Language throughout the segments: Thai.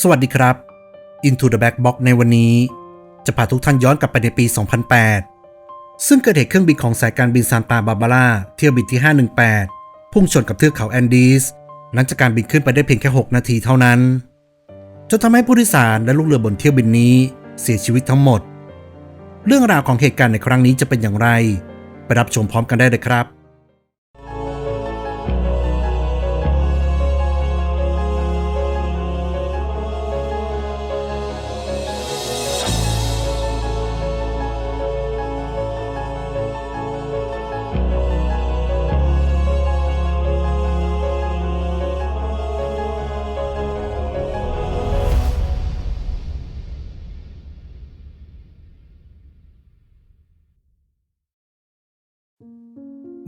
สวัสดีครับ Into the Back Box ในวันนี้ จะพาทุกท่านย้อนกลับไปในปี 2008 ซึ่งเกิดเหตุเครื่องบินของสายการบินซานตาบาบาร่าเที่ยวบินที่ 518 พุ่งชนกับเทือกเขาแอนดีสหลังจากการบินขึ้นไปได้เพียงแค่ 6 นาทีเท่านั้นจนทำให้ผู้โดยสารและลูกเรือบนเที่ยวบินนี้เสียชีวิตทั้งหมด เรื่องราวของเหตุการณ์ในครั้งนี้จะเป็นอย่างไร ไปรับชมพร้อมกันได้เลยครับ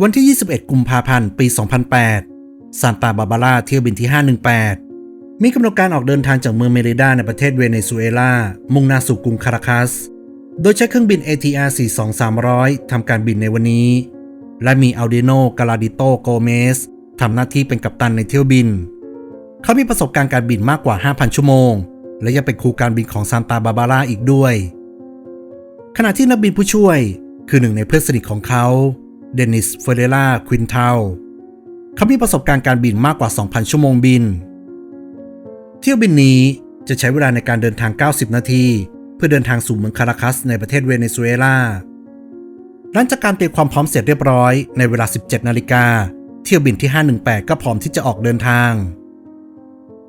วันที่ 21 กุมภาพันธ์ ปี 2008 ซานตาบาบาร่าเที่ยวบินที่ 518 มีกำหนดการออกเดินทางจากเมืองเมริดาในประเทศเวเนซุเอลา มุ่งหน้าสู่กรุงคาราคัส โดยใช้เครื่องบิน ATR 42300 ทำการบินในวันนี้ และมีอัลเดโนกาลาดิโตโกเมสทำหน้าที่เป็นกัปตันในเที่ยวบิน เขามีประสบการณ์การบินมากกว่า 5,000 ชั่วโมง และยังเป็นครูการบินของซานตาบาบาร่าอีกด้วย ขณะที่นักบินผู้ช่วย คือหนึ่งในเพื่อนสนิทของเขา เดนิสเฟเรล่าควินเทลเขามีประสบการณ์การบินมากกว่า 2,000 ชั่วโมงบิน เที่ยวบินนี้จะใช้เวลาในการเดินทาง 90 นาที เพื่อเดินทางสู่เมืองคาราคัสในประเทศเวเนซุเอลาหลังจากการเตรียมความพร้อมเสร็จเรียบร้อยในเวลา 17 นาฬิกา เที่ยวบินที่ 518 ก็พร้อมที่จะออกเดินทาง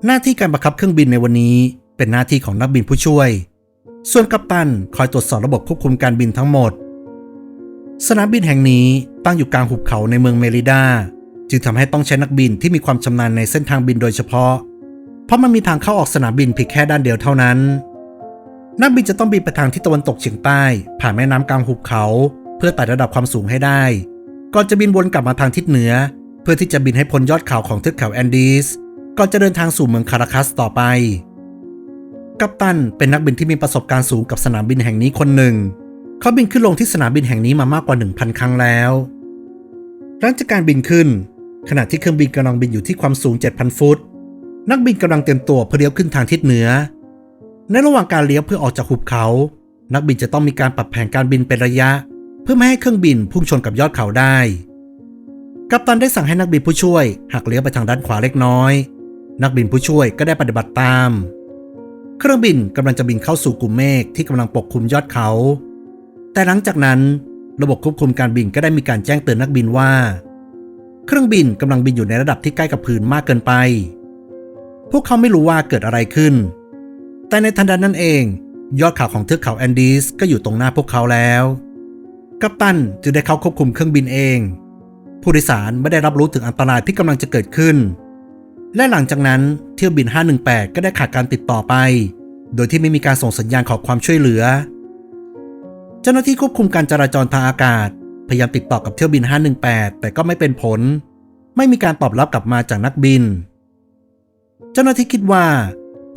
หน้าที่การบังคับเครื่องบินในวันนี้เป็นหน้าที่ของนักบินผู้ช่วย ส่วนกัปตันคอยตรวจสอบระบบควบคุมการบินทั้งหมด สนามบินแห่งนี้ตั้งอยู่กลางหุบเขาในเมืองเมริดา จึงทำให้ต้องใช้นักบินที่มีความชำนาญในเส้นทางบินโดยเฉพาะ เพราะมันมีทางเข้าออกสนามบินเพียงแค่ด้านเดียวเท่านั้น นักบินจะต้องบินไปทางทิศตะวันตกเฉียงใต้ ผ่านแม่น้ำกลางหุบเขา เพื่อไต่ระดับความสูงให้ได้ ก่อนจะบินวนกลับมาทางทิศเหนือ เพื่อที่จะบินให้พ้นยอดเขาของเทือกเขาแอนดีสก่อนจะเดินทางสู่เมืองคาราคัสต่อไป กัปตันเป็นนักบินที่มีประสบการณ์สูงกับสนามบินแห่งนี้คนหนึ่ง เขาบินขึ้นลงที่สนามบินแห่งนี้มามากกว่า 1,000 ครั้งแล้วหลังจากการบินขึ้น ขณะที่เครื่องบินกำลังบินอยู่ที่ความสูง 7,000 ฟุต นักบินกำลังเตรียมตัวเพื่อเลี้ยวขึ้นทางทิศเหนือ ในระหว่างการเลี้ยวเพื่อออกจากหุบเขา นักบินจะต้องมีการปรับแผนการบินเป็นระยะ เพื่อไม่ให้เครื่องบินพุ่งชนกับยอดเขาได้ กัปตันได้สั่งให้นักบินผู้ช่วยหักเลี้ยวไปทางด้านขวาเล็กน้อย นักบินผู้ช่วยก็ได้ปฏิบัติตาม เครื่องบินกำลังจะบินเข้าสู่กลุ่มเมฆที่กำลังปกคลุมยอดเขา แต่หลังจากนั้นระบบควบคุมการบินก็ได้มีการแจ้งเตือนนักบินว่า เครื่องบินกำลังบินอยู่ในระดับที่ใกล้กับพื้นมากเกินไป พวกเขาไม่รู้ว่าเกิดอะไรขึ้น แต่ในทันใดนั้นเอง ยอดเขาของเทือกเขาแอนดีสก็อยู่ตรงหน้าพวกเขาแล้ว กัปตันจึงได้เข้าควบคุมเครื่องบินเอง ผู้โดยสารไม่ได้รับรู้ถึงอันตรายที่กำลังจะเกิดขึ้น และหลังจากนั้นเที่ยวบิน 518 ก็ได้ขาดการติดต่อไป โดยที่ไม่มีการส่งสัญญาณขอความช่วยเหลือ เจ้าหน้าที่ควบคุมการจราจรทางอากาศ พยายามติดต่อกับเที่ยวบิน 518 แต่ก็ไม่เป็นผล ไม่มีการตอบรับกลับมาจากนักบิน เจ้าหน้าที่คิดว่า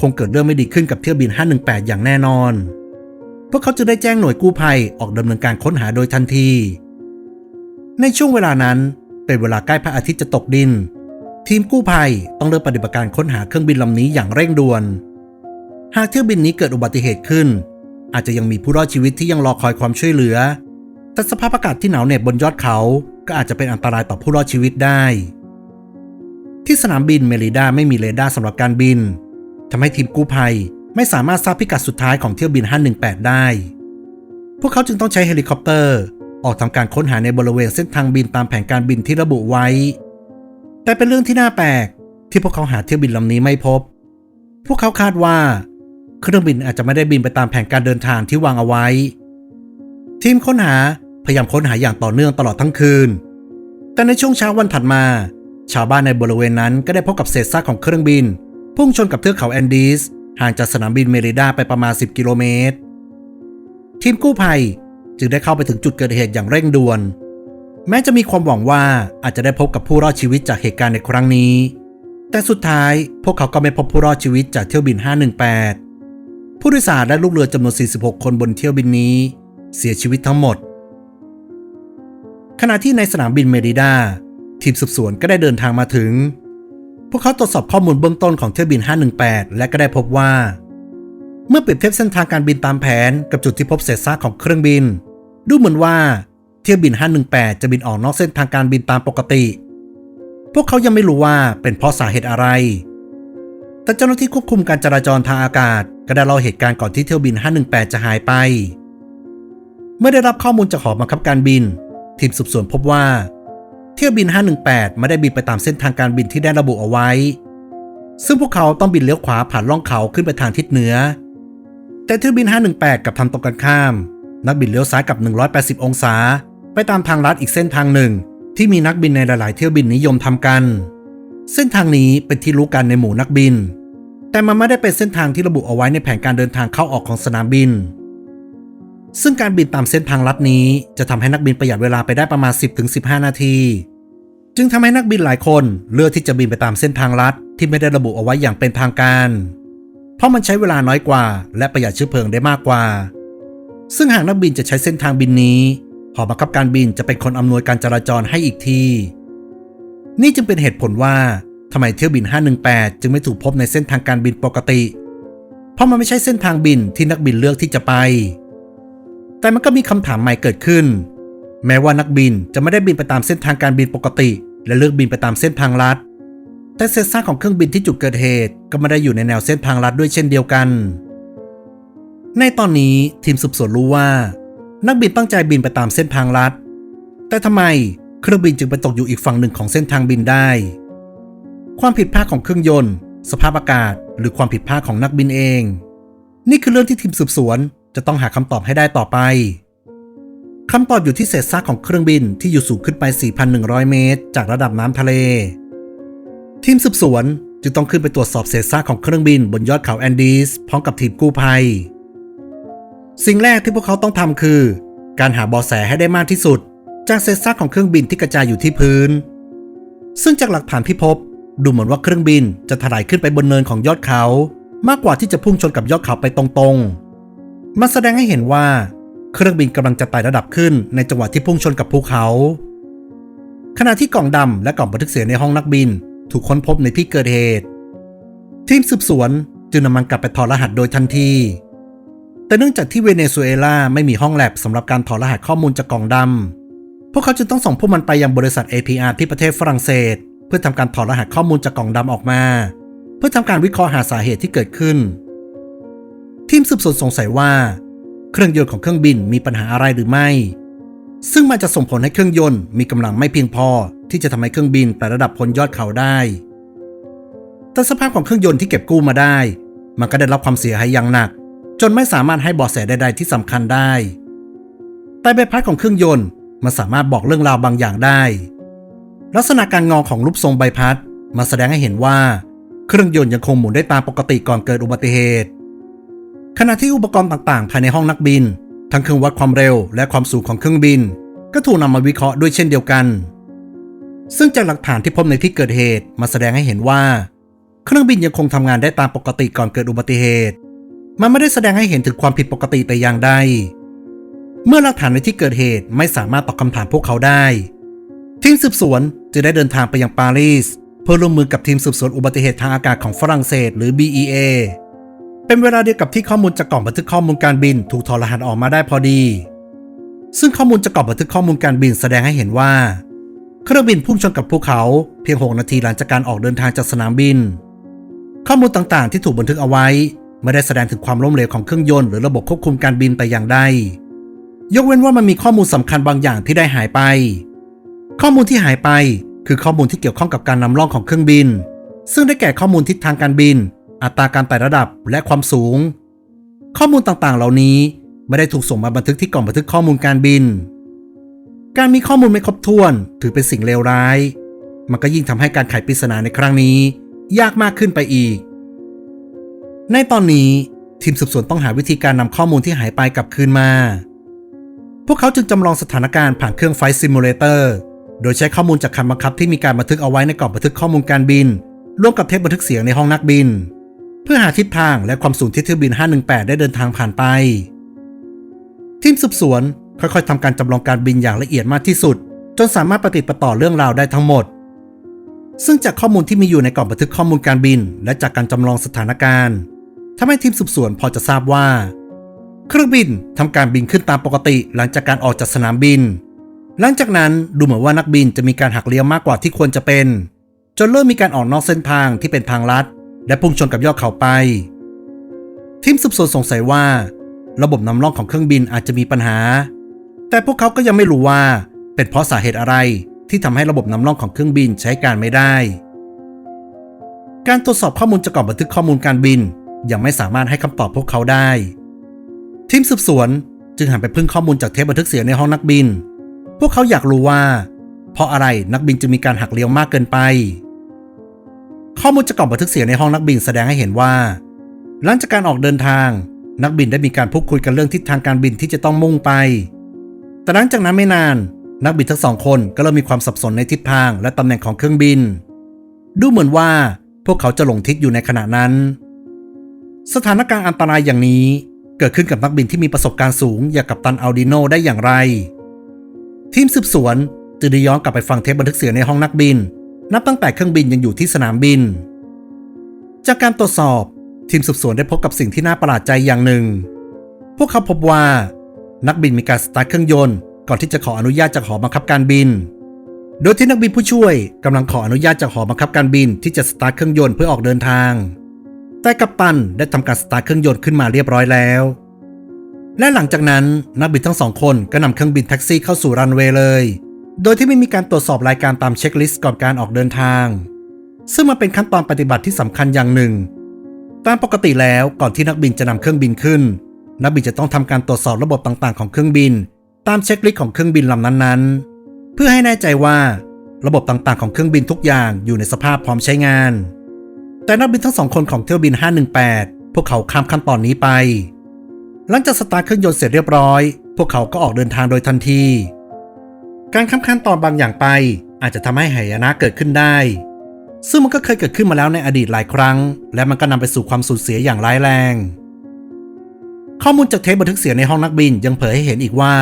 คงเกิดเรื่องไม่ดีขึ้นกับเที่ยวบิน 518 อย่างแน่นอน พวกเขาจึงได้แจ้งหน่วยกู้ภัยออกดำเนินการค้นหาโดยทันที ในช่วงเวลานั้นเป็นเวลาใกล้พระอาทิตย์จะตกดิน ทีมกู้ภัยต้องเริ่มปฏิบัติการค้นหาเครื่องบินลำนี้อย่างเร่งด่วน หากเที่ยวบินนี้เกิดอุบัติเหตุขึ้น อาจจะยังมีผู้รอดชีวิตที่ยังรอคอยความช่วยเหลือ แต่สภาพอากาศที่หนาวเหน็บบนยอดเขา ก็อาจจะเป็นอันตรายต่อผู้รอดชีวิตได้ ที่สนามบินเมริดาไม่มีเรดาร์สำหรับการบินทำให้ทีมกู้ภัยไม่สามารถทราบพิกัดสุดท้ายของเที่ยวบิน 518 ได้ พวกเขาจึงต้องใช้เฮลิคอปเตอร์ ออกทำการค้นหาในบริเวณเส้นทางบินตามแผนการบินที่ระบุไว้ แต่เป็นเรื่องที่น่าแปลกที่พวกเขาหาเที่ยวบินลำนี้ไม่พบ พวกเขาคาดว่า เครื่องบินอาจจะไม่ได้บินไปตามแผนการเดินทางที่วางเอาไว้ ทีมค้นหาพยายามค้นหาอย่างต่อเนื่องตลอดทั้งคืน แต่ในช่วงเช้าวันถัดมา ชาวบ้านในบริเวณนั้นก็ได้พบกับเศษซากของเครื่องบิน พุ่งชนกับเทือกเขาแอนดีสห่างจากสนามบินเมริดาไปประมาณ 10 กิโลเมตร ทีมกู้ภัยจึงได้เข้าไปถึงจุดเกิดเหตุอย่างเร่งด่วน แม้จะมีความหวังว่าอาจจะได้พบกับผู้รอดชีวิตจากเหตุการณ์ในครั้งนี้ แต่สุดท้ายพวกเขาก็ไม่พบผู้รอดชีวิตจากเที่ยวบิน 518 ผู้โดยสารและลูกเรือจำนวน 46 คนบนเที่ยวบินนี้ เสียชีวิตทั้งหมด ขณะที่ในสนามบินเมริดาทีมสืบสวนก็ได้เดินทางมาถึง พวกเขาตรวจสอบข้อมูลเบื้องต้นของเที่ยวบิน 518 และก็ได้พบว่า เมื่อเปรียบเทียบเส้นทางการบินตามแผนกับจุดที่พบเศษซากของเครื่องบิน ดูเหมือนว่าเที่ยวบิน 518 จะบินออกนอกเส้นทางการบินตามปกติ พวกเขายังไม่รู้ว่าเป็นเพราะสาเหตุอะไร แต่เจ้าหน้าที่ควบคุมการจราจรทางอากาศ ก็ได้เล่าเหตุการณ์ก่อนที่เที่ยวบิน 518 จะหายไป เมื่อได้รับข้อมูลจากหอบังคับการบิน ทีมสืบสวนพบว่า เที่ยวบิน 518 ไม่ได้บินไปตามเส้นทางการบินที่ได้ระบุเอาไว้ ซึ่งพวกเขาต้องบินเลี้ยวขวาผ่านล่องเขาขึ้นไปทางทิศเหนือ แต่เที่ยวบิน 518 กับทำตรงกันข้าม นักบินเลี้ยวซ้ายกับ 180 องศา ไปตามทางลัดอีกเส้นทางหนึ่ง ที่มีนักบินในหลาย ๆ เที่ยวบินนิยมทำกัน เส้นทางนี้เป็นที่รู้กันในหมู่นักบิน แต่มันไม่ได้เป็นเส้นทางที่ระบุเอาไว้ในแผนการเดินทางเข้าออกของสนามบิน ซึ่งการบินตามเส้นทางลัดนี้จะทำให้นักบินประหยัดเวลาไปได้ประมาณ 10-15 นาที จึงทำให้นักบินหลายคนเลือกที่จะบินไปตามเส้นทางลัดที่ไม่ได้ระบุเอาไว้อย่างเป็นทางการ เพราะมันใช้เวลาน้อยกว่า และประหยัดเชื้อเพลิงได้มากกว่า ซึ่งหากนักบินจะใช้เส้นทางบินนี้หอบังคับการบินจะเป็นคนอำนวยการจราจรให้อีกที นี่จึงเป็นเหตุผลว่าทำไมเที่ยวบิน 518 จึงไม่ถูกพบในเส้นทางการบินปกติ เพราะมันไม่ใช่เส้นทางบินที่นักบินเลือกที่จะไป แต่มันก็มีคำถามใหม่เกิดขึ้น แม้ว่านักบินจะไม่ได้บินไปตามเส้นทางการบินปกติ และเลือกบินไปตามเส้นทางลัด แต่เศษซากของเครื่องบินที่จุดเกิดเหตุก็ไม่ได้อยู่ในแนวเส้นทางลัดด้วยเช่นเดียวกัน ในตอนนี้ทีมสืบสวนรู้ว่า นักบินตั้งใจบินไปตามเส้นทางลัด แต่ทำไม เครื่องบินจึงไปตกอยู่อีกฝั่งหนึ่งของเส้นทางบินได้ ความผิดพลาดของเครื่องยนต์ สภาพอากาศ หรือความผิดพลาดของนักบินเอง นี่คือเรื่องที่ทีมสืบสวนจะต้องหาคำตอบให้ได้ต่อไปคำตอบอยู่ที่เศษซากของเครื่องบินที่อยู่สูงขึ้นไป 4,100 เมตร จากระดับน้ำทะเล ทีมสืบสวนจึงต้องขึ้นไปตรวจสอบเศษซากของเครื่องบินบนยอดเขาแอนดีสพร้อมกับทีมกู้ภัย สิ่งแรกที่พวกเขาต้องทำคือ การหาเบาะแสให้ได้มากที่สุด จากเศษซากของเครื่องบินที่กระจายอยู่ที่พื้น ซึ่งจากหลักฐานที่พบ ดูเหมือนว่าเครื่องบินจะถลายขึ้นไปบนเนินของยอดเขา มากกว่าที่จะพุ่งชนกับยอดเขาไปตรงๆ มันแสดงให้เห็นว่าเครื่องบินกำลังจะไต่ระดับขึ้นในจังหวะที่พุ่งชนกับภูเขา ขณะที่กล่องดำและกล่องบันทึกเสียงในห้องนักบิน ถูกค้นพบในที่เกิดเหตุ ทีมสืบสวนจึงนำมันกลับไปถอดรหัสโดยทันที แต่เนื่องจากที่เวเนซุเอลาไม่มีห้องแลบสำหรับการถอดรหัสข้อมูลจากกล่องดำ พวกเขาจึงต้องส่งพวกมันไปยังบริษัท APR ที่ประเทศฝรั่งเศส เพื่อทำการถอดรหัสข้อมูลจากกล่องดำออกมา เพื่อทำการวิเคราะห์หาสาเหตุที่เกิดขึ้น ทีมสืบสวนสงสัยว่า เครื่องยนต์ของเครื่องบินมีปัญหาอะไรหรือไม่ ซึ่งมันจะส่งผลให้เครื่องยนต์มีกำลังไม่เพียงพอ ที่จะทำให้เครื่องบินไต่ระดับพ้นยอดเขาได้ แต่สภาพของเครื่องยนต์ที่เก็บกู้มาได้ มันก็ได้รับความเสียหายอย่างหนัก จนไม่สามารถให้เบาะแสใด ๆ ที่สำคัญได้ แต่ใบพัดของเครื่องยนต์ มันสามารถบอกเรื่องราวบางอย่างได้ ลักษณะการงอของรูปทรงใบพัดมาแสดงให้เห็นว่า เครื่องยนต์ยังคงหมุนได้ตามปกติก่อนเกิดอุบัติเหตุ ขณะที่อุปกรณ์ต่างๆ ภายในห้องนักบิน ทั้งเครื่องวัดความเร็วและความสูงของเครื่องบิน ก็ถูกนำมาวิเคราะห์ด้วยเช่นเดียวกัน ซึ่งจากหลักฐานที่พบในที่เกิดเหตุมาแสดงให้เห็นว่า เครื่องบินยังคงทำงานได้ตามปกติก่อนเกิดอุบัติเหตุ มันไม่ได้แสดงให้เห็นถึงความผิดปกติแต่อย่างใด เมื่อหลักฐานในที่เกิดเหตุไม่สามารถตอบคำถามพวกเขาได้ ทีมสืบสวนจะได้เดินทางไปยังปารีส เพื่อร่วมมือกับทีมสืบสวนอุบัติเหตุทางอากาศของฝรั่งเศสหรือ BEA เป็นเวลาเดียวกับที่ข้อมูลจากกล่องบันทึกข้อมูลการบินถูกถอดรหัสออกมาได้พอดี ซึ่งข้อมูลจากกล่องบันทึกข้อมูลการบินแสดงให้เห็นว่า เครื่องบินพุ่งชนกับภูเขาเพียง 6 นาทีหลังจากการออกเดินทางจากสนามบิน ข้อมูลต่างๆ ที่ถูกบันทึกเอาไว้ ไม่ได้แสดงถึงความล้มเหลวของเครื่องยนต์หรือระบบควบคุมการบินแต่อย่างใด ยกเว้นว่ามันมีข้อมูลสำคัญบางอย่างที่ได้หายไป ข้อมูลที่หายไปคือข้อมูลที่เกี่ยวข้องกับการนำล่องของเครื่องบิน ซึ่งได้แก่ข้อมูลทิศทางการบิน อัตราการไต่ระดับและความสูง ข้อมูลต่างๆ เหล่านี้ไม่ได้ถูกส่งมาบันทึกที่กล่องบันทึกข้อมูลการบิน การมีข้อมูลไม่ครบถ้วน ถือเป็นสิ่งเลวร้าย มันก็ยิ่งทำให้การไขปริศนาในครั้งนี้ ยากมากขึ้นไปอีก ในตอนนี้ทีมสืบสวนต้องหาวิธีการนำข้อมูลที่หายไปกลับคืนมา พวกเขาจึงจำลองสถานการณ์ผ่านเครื่องไฟซิมูเลเตอร์โดยใช้ข้อมูลจากคำบังคับที่มีการบันทึกเอาไว้ในกล่องบันทึกข้อมูลการบิน ร่วมกับเทปบันทึกเสียงในห้องนักบิน เพื่อหาทิศทางและความสูงที่เที่ยวบิน 518 ได้เดินทางผ่านไป ทีมสืบสวนค่อยๆทำการจำลองการบินอย่างละเอียดมากที่สุด จนสามารถปฏิดประต่อเรื่องราวได้ทั้งหมด ซึ่งจากข้อมูลที่มีอยู่ในกล่องบันทึกข้อมูลการบิน และจากการจำลองสถานการณ์ทำให้ทีมสืบสวนพอจะทราบว่า เครื่องบินทำการบินขึ้นตามปกติหลังจากการออกจากสนามบิน หลังจากนั้นดูเหมือนว่านักบินจะมีการหักเลี้ยวมากกว่าที่ควรจะเป็น จนเริ่มมีการออกนอกเส้นทางที่เป็นทางลัด และพุ่งชนกับยอดเขาไป ทีมสืบสวนสงสัยว่า ระบบนำร่องของเครื่องบินอาจจะมีปัญหา แต่พวกเขาก็ยังไม่รู้ว่า เป็นเพราะสาเหตุอะไรที่ทำให้ระบบนำร่องของเครื่องบินใช้การไม่ได้ การตรวจสอบข้อมูลจากกล่องบันทึกข้อมูลการบินยังไม่สามารถให้คำตอบพวกเขาได้ ทีมสืบสวนจึงหันไปพึ่งข้อมูลจากเทปบันทึกเสียงในห้องนักบิน พวกเขาอยากรู้ว่า เพราะอะไรนักบินจึงมีการหักเลี้ยวมากเกินไป ข้อมูลจากกล่องบันทึกเสียงในห้องนักบินแสดงให้เห็นว่าหลังจากการออกเดินทาง นักบินได้มีการพูดคุยกันเรื่องทิศทางการบินที่จะต้องมุ่งไป แต่หลังจากนั้นไม่นาน นักบินทั้งสองคนก็เริ่มมีความสับสนในทิศทางและตำแหน่งของเครื่องบิน ดูเหมือนว่าพวกเขาจะหลงทิศอยู่ในขณะนั้น สถานการณ์อันตรายอย่างนี้ เกิดขึ้นกับนักบินที่มีประสบการณ์สูงอย่างกับตันอัลดิโนได้อย่างไร ทีมสืบสวนจึงได้ย้อนกลับไปฟังเทปบันทึกเสียงในห้องนักบิน นับตั้งแต่เครื่องบินยังอยู่ที่สนามบิน จากการตรวจสอบทีมสืบสวนได้พบกับสิ่งที่น่าประหลาดใจอย่างหนึ่ง พวกเขาพบว่านักบินมีการสตาร์ทเครื่องยนต์ก่อนที่จะขออนุญาตจากหอบังคับการบิน โดยที่นักบินผู้ช่วยกำลังขออนุญาตจากหอบังคับการบินที่จะสตาร์ทเครื่องยนต์เพื่อออกเดินทาง แต่กัปตันได้ทำการสตาร์ทเครื่องยนต์ขึ้นมาเรียบร้อยแล้ว และหลังจากนั้นนักบินทั้งสองคนก็นำเครื่องบินแท็กซี่เข้าสู่รันเวย์เลย โดยที่ไม่มีการตรวจสอบรายการตามเช็คลิสต์ก่อนการออกเดินทาง ซึ่งมันเป็นขั้นตอนปฏิบัติที่สำคัญอย่างหนึ่ง ตามปกติแล้วก่อนที่นักบินจะนำเครื่องบินขึ้น นักบินจะต้องทำการตรวจสอบระบบต่างๆของเครื่องบิน ตามเช็คลิสต์ของเครื่องบินลำนั้นๆ เพื่อให้แน่ใจว่า ระบบต่างๆของเครื่องบินทุกอย่างอยู่ในสภาพพร้อมใช้งาน แต่นักบินทั้งสองคนของเที่ยวบิน 518 พวกเขาข้ามขั้นตอนนี้ไป หลังจากสตาร์ทเครื่องยนต์เสร็จเรียบร้อย พวกเขาก็ออกเดินทางโดยทันที การข้ามขั้นตอนบางอย่างไป อาจจะทำให้หายนะเกิดขึ้นได้ ซึ่งมันก็เคยเกิดขึ้นมาแล้วในอดีตหลายครั้ง และมันก็นำไปสู่ความสูญเสียอย่างร้ายแรง ข้อมูลจากเทปบันทึกเสียงในห้องนักบินยังเผยให้เห็นอีกว่า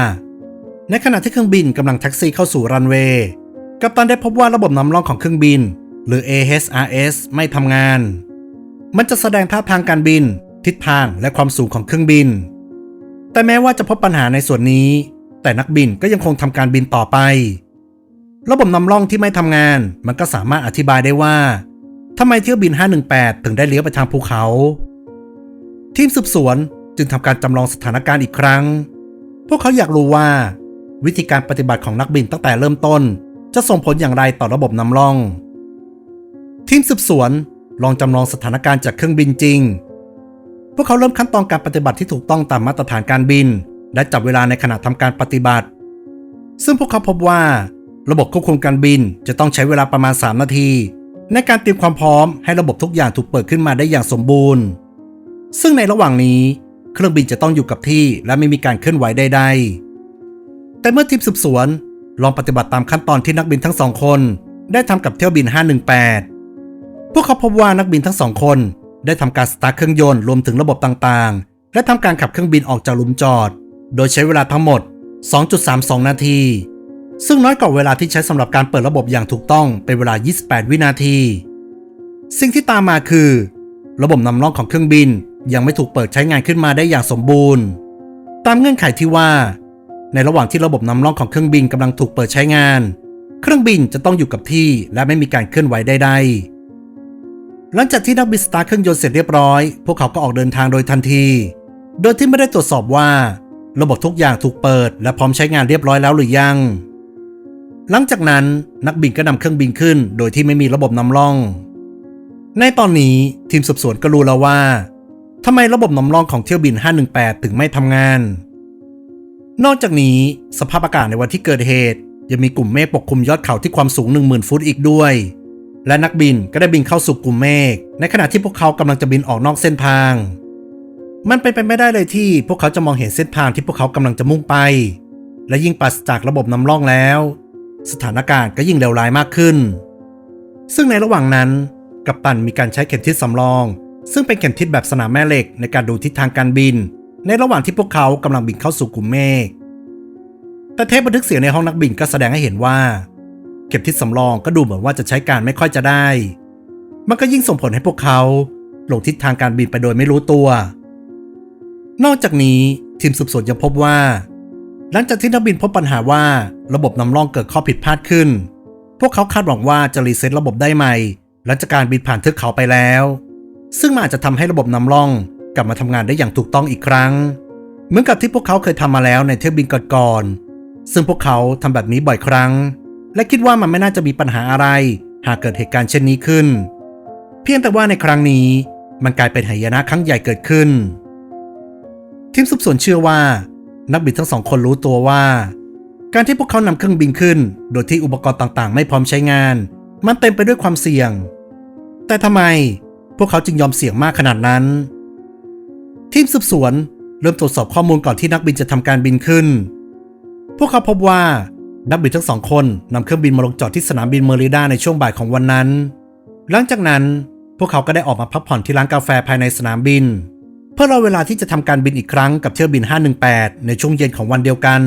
ในขณะที่เครื่องบินกำลังแท็กซี่เข้าสู่รันเวย์กัปตันได้พบว่าระบบนำร่องของเครื่องบิน หรือ AHRS ไม่ทำงาน มันจะแสดงท่าทางการบิน ทิศทางและความสูงของเครื่องบิน แต่แม้ว่าจะพบปัญหาในส่วนนี้ แต่นักบินก็ยังคงทำการบินต่อไป ระบบนำร่องที่ไม่ทำงาน มันก็สามารถอธิบายได้ว่าทำไมเที่ยวบิน 518 ถึงได้เลี้ยวไปทางภูเขา ทีมสืบสวนจึงทำการจำลองสถานการณ์อีกครั้ง พวกเขาอยากรู้ว่า วิธีการปฏิบัติของนักบินตั้งแต่เริ่มต้น จะส่งผลอย่างไรต่อระบบนำร่อง ทีมสืบสวนลองจำลองสถานการณ์จากเครื่องบินจริง พวกเขาเริ่มขั้นตอนการปฏิบัติที่ถูกต้องตามมาตรฐานการบิน และจับเวลาในขณะทำการปฏิบัติ ซึ่งพวกเขาพบว่า ระบบควบคุมการบินจะต้องใช้เวลาประมาณ 3 นาที ในการเตรียมความพร้อมให้ระบบทุกอย่างถูกเปิดขึ้นมาได้อย่างสมบูรณ์ ซึ่งในระหว่างนี้ เครื่องบินจะต้องอยู่กับที่และไม่มีการเคลื่อนไหวใดๆ แต่เมื่อทีมสืบสวนลองปฏิบัติตามขั้นตอนที่นักบินทั้งสองคน ได้ทำกับเที่ยวบิน 518 พวกเขาพบว่านักบินทั้งสองคน ได้ทำการสตาร์ทเครื่องยนต์รวมถึงระบบต่างๆ และทำการขับเครื่องบินออกจากหลุมจอด โดยใช้เวลาทั้งหมด 2.32 นาที ซึ่งน้อยกว่าเวลาที่ใช้สำหรับการเปิดระบบอย่างถูกต้องเป็นเวลา 28 วินาที สิ่งที่ตามมาคือ ระบบนำร่องของเครื่องบินยังไม่ถูกเปิดใช้งานขึ้นมาได้อย่างสมบูรณ์ ตามเงื่อนไขที่ว่า ในระหว่างที่ระบบนำร่องของเครื่องบินกำลังถูกเปิดใช้งาน เครื่องบินจะต้องอยู่กับที่และไม่มีการเคลื่อนไหวใดๆ หลังจากที่นักบินสตาร์เครื่องยนต์เสร็จเรียบร้อย พวกเขาก็ออกเดินทางโดยทันที โดยที่ไม่ได้ตรวจสอบว่า ระบบทุกอย่างถูกเปิด และพร้อมใช้งานเรียบร้อยแล้วหรือยัง หลังจากนั้นนักบินก็นำเครื่องบินขึ้น โดยที่ไม่มีระบบนำร่อง ในตอนนี้ทีมสืบสวนก็รู้แล้วว่าทำไมระบบนำร่องของเที่ยวบิน 518 ถึงไม่ทำงาน นอกจากนี้สภาพอากาศในวันที่เกิดเหตุ ยังมีกลุ่มเมฆปกคลุมยอดเขาที่ความสูง 10,000 ฟุตอีกด้วย และนักบินก็ได้บินเข้าสู่กลุ่มเมฆในขณะที่พวกเขากำลังจะบินออกนอกเส้นทาง มันเป็นไปไม่ได้เลยที่พวกเขาจะมองเห็นเส้นทางที่พวกเขากำลังจะมุ่งไป และยิ่งปราศจากระบบนำร่องแล้ว สถานการณ์ก็ยิ่งเลวร้ายมากขึ้น ซึ่งในระหว่างนั้นกัปตันมีการใช้เข็มทิศสำรอง ซึ่งเป็นเข็มทิศแบบสนามแม่เหล็กในการดูทิศทางการบิน ในระหว่างที่พวกเขากำลังบินเข้าสู่กลุ่มเมฆแต่เทปบันทึกเสียงในห้องนักบินก็แสดงให้เห็นว่า เข็มทิศสำรองก็ดูเหมือนว่าจะใช้การไม่ค่อยจะได้ มันก็ยิ่งส่งผลให้พวกเขาหลงทิศทางการบินไปโดยไม่รู้ตัว นอกจากนี้ทีมสืบสวนยังพบว่า หลังจากที่นักบินพบปัญหาว่าระบบนำร่องเกิดข้อผิดพลาดขึ้น พวกเขาคาดหวังว่าจะรีเซ็ตระบบได้ใหม่หลังจากการบินผ่านเทือกเขาไปแล้ว ซึ่งมันอาจจะทำให้ระบบนำร่องกลับมาทำงานได้อย่างถูกต้องอีกครั้ง เหมือนกับที่พวกเขาเคยทำมาแล้วในเที่ยวบินก่อนๆซึ่งพวกเขาทำแบบนี้บ่อยครั้ง และคิดว่ามันไม่น่าจะมีปัญหาอะไร หากเกิดเหตุการณ์เช่นนี้ขึ้น เพียงแต่ว่าในครั้งนี้ มันกลายเป็นหายนะครั้งใหญ่เกิดขึ้น ทีมสืบสวนเชื่อว่า นักบินทั้งสองคนรู้ตัวว่า การที่พวกเขานำเครื่องบินขึ้น โดยที่อุปกรณ์ต่างๆ ไม่พร้อมใช้งาน มันเต็มไปด้วยความเสี่ยง แต่ทำไมพวกเขาจึงยอมเสี่ยงมากขนาดนั้น ทีมสืบสวนเริ่มตรวจสอบข้อมูลก่อนที่นักบินจะทำการบินขึ้น พวกเขาพบว่า นักบินทั้งสองคนนำเครื่องบินมาลงจอดที่สนามบินเมอริดาในช่วงบ่ายของวันนั้น หลังจากนั้นพวกเขาก็ได้ออกมาพักผ่อนที่ร้านกาแฟภายในสนามบิน เพื่อรอเวลาที่จะทำการบินอีกครั้งกับเที่ยวบิน 518 ในช่วงเย็นของวันเดียวกัน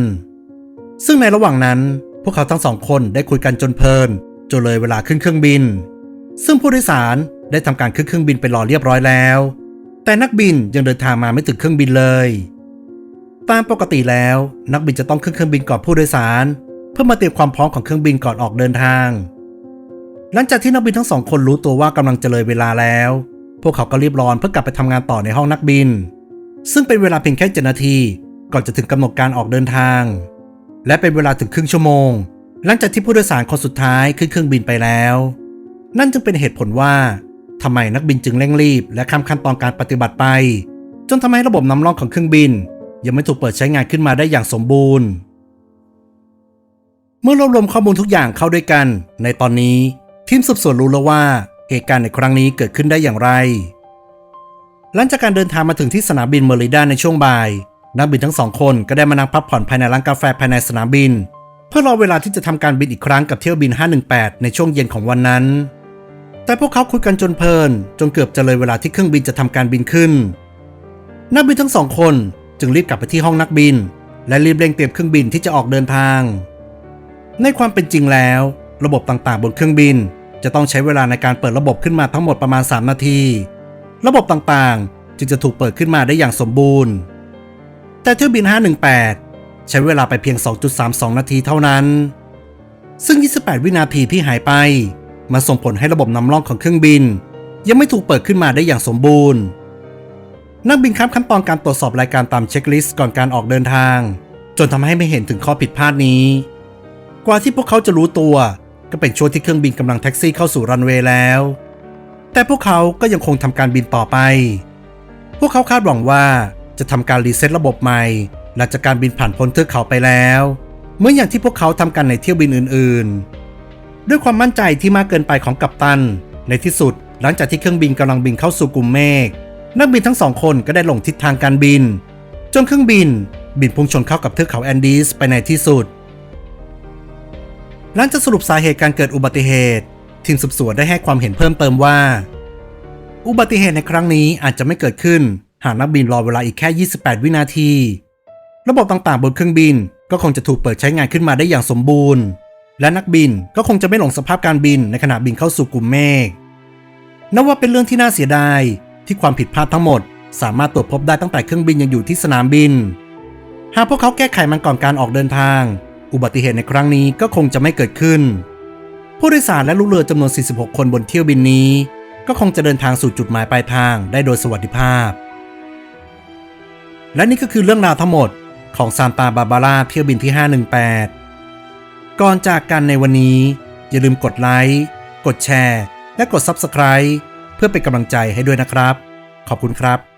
ซึ่งในระหว่างนั้น พวกเขาทั้งสองคนได้คุยกันจนเพลินจนเลยเวลาขึ้นเครื่องบิน ซึ่งผู้โดยสารได้ทำการขึ้นเครื่องบินไปรอเรียบร้อยแล้ว แต่นักบินยังเดินทางมาไม่ถึงเครื่องบินเลย ตามปกติแล้ว นักบินจะต้องขึ้นเครื่องบินก่อนผู้โดยสาร เพื่อมาเตรียมความพร้อมของเครื่องบินก่อนออกเดินทาง หลังจากที่นักบินทั้งสองคนรู้ตัวว่ากำลังจะเลยเวลาแล้ว พวกเขาก็รีบร้อนเพื่อกลับไปทำงานต่อในห้องนักบิน ซึ่งเป็นเวลาเพียงแค่เจ็ดนาทีก่อนจะถึงกำหนดการออกเดินทาง และเป็นเวลาถึงครึ่งชั่วโมง หลังจากที่ผู้โดยสารคนสุดท้ายขึ้นเครื่องบินไปแล้ว นั่นจึงเป็นเหตุผลว่าทำไมนักบินจึงเร่งรีบ และข้ามขั้นตอนการปฏิบัติไป จนทำให้ระบบนำร่องของเครื่องบิน ยังไม่ถูกเปิดใช้งานขึ้นมาได้อย่างสมบูรณ์ เมื่อรวบรวมข้อมูลทุกอย่างเข้าด้วยกัน ในตอนนี้ทีมสืบสวนรู้แล้วว่าเหตุการณ์ในครั้งนี้เกิดขึ้นได้อย่างไร หลังจากการเดินทางมาถึงที่สนามบินเมอริดาในช่วงบ่าย นักบินทั้งสองคนก็ได้มานั่งพักผ่อนภายในร้านกาแฟภายในสนามบิน เพื่อรอเวลาที่จะทำการบินอีกครั้งกับเที่ยวบิน 518 ในช่วงเย็นของวันนั้น แต่พวกเขาคุยกันจนเพลิน จนเกือบจะเลยเวลาที่เครื่องบินจะทำการบินขึ้น นักบินทั้งสองคนจึงรีบกลับไปที่ห้องนักบิน และรีบเร่งเตรียมเครื่องบินที่จะออกเดินทาง ในความเป็นจริงแล้ว ระบบต่างๆ บนเครื่องบิน จะต้องใช้เวลาในการเปิดระบบขึ้นมาทั้งหมดประมาณ 3 นาที ระบบต่างๆ จึงจะถูกเปิดขึ้นมาได้อย่างสมบูรณ์ แต่เที่ยวบิน 518 ใช้เวลาไปเพียง 2.32 นาทีเท่านั้น ซึ่ง 28 วินาทีที่หายไป มาส่งผลให้ระบบนำร่องของเครื่องบิน ยังไม่ถูกเปิดขึ้นมาได้อย่างสมบูรณ์นักบินข้ามขั้นตอนการตรวจสอบรายการตามเช็คลิสต์ก่อนการออกเดินทาง จนทำให้ไม่เห็นถึงข้อผิดพลาดนี้ กว่าที่พวกเขาจะรู้ตัว ก็เป็นช่วงที่เครื่องบินกำลังแท็กซี่เข้าสู่รันเวย์แล้ว แต่พวกเขาก็ยังคงทำการบินต่อไป พวกเขาคาดหวังว่าจะทำการรีเซ็ตระบบใหม่ หลังจากการบินผ่านพ้นเทือกเขาไปแล้วเหมือนอย่างที่พวกเขาทำกันในเที่ยวบินอื่นๆ ด้วยความมั่นใจที่มากเกินไปของกัปตัน ในที่สุดหลังจากที่เครื่องบินกำลังบินเข้าสู่กลุ่มเมฆนักบินทั้งสองคนก็ได้หลงทิศทางการบิน จนเครื่องบิน บินพุ่งชนเข้ากับเทือกเขาแอนดีสไปในที่สุด หลังจากสรุปสาเหตุการเกิดอุบัติเหตุ ทีมสืบสวนได้ให้ความเห็นเพิ่มเติมว่า อุบัติเหตุในครั้งนี้อาจจะไม่เกิดขึ้น หากนักบินรอเวลาอีกแค่ 28 วินาที ระบบต่างๆบนเครื่องบินก็คงจะถูกเปิดใช้งานขึ้นมาได้อย่างสมบูรณ์ และนักบินก็คงจะไม่หลงสภาพการบินในขณะบินเข้าสู่กลุ่มเมฆนับว่าเป็นเรื่องที่น่าเสียดายที่ความผิดพลาดทั้งหมด สามารถตรวจพบได้ตั้งแต่เครื่องบินยังอยู่ที่สนามบิน หากพวกเขาแก้ไขมันก่อนการออกเดินทาง อุบัติเหตุในครั้งนี้ก็คงจะไม่เกิดขึ้น ผู้โดยสารและลูกเรือจำนวน 46 คนบนเที่ยวบินนี้ ก็คงจะเดินทางสู่จุดหมายปลายทางได้โดยสวัสดิภาพ และนี่ก็คือเรื่องราวทั้งหมดของซานตาบาบาร่าเที่ยวบินที่ 518 ก่อนจากกันในวันนี้ อย่าลืมกดไลค์ กดแชร์ และกด Subscribe เพื่อเป็นกำลังใจให้ด้วยนะครับ ขอบคุณครับ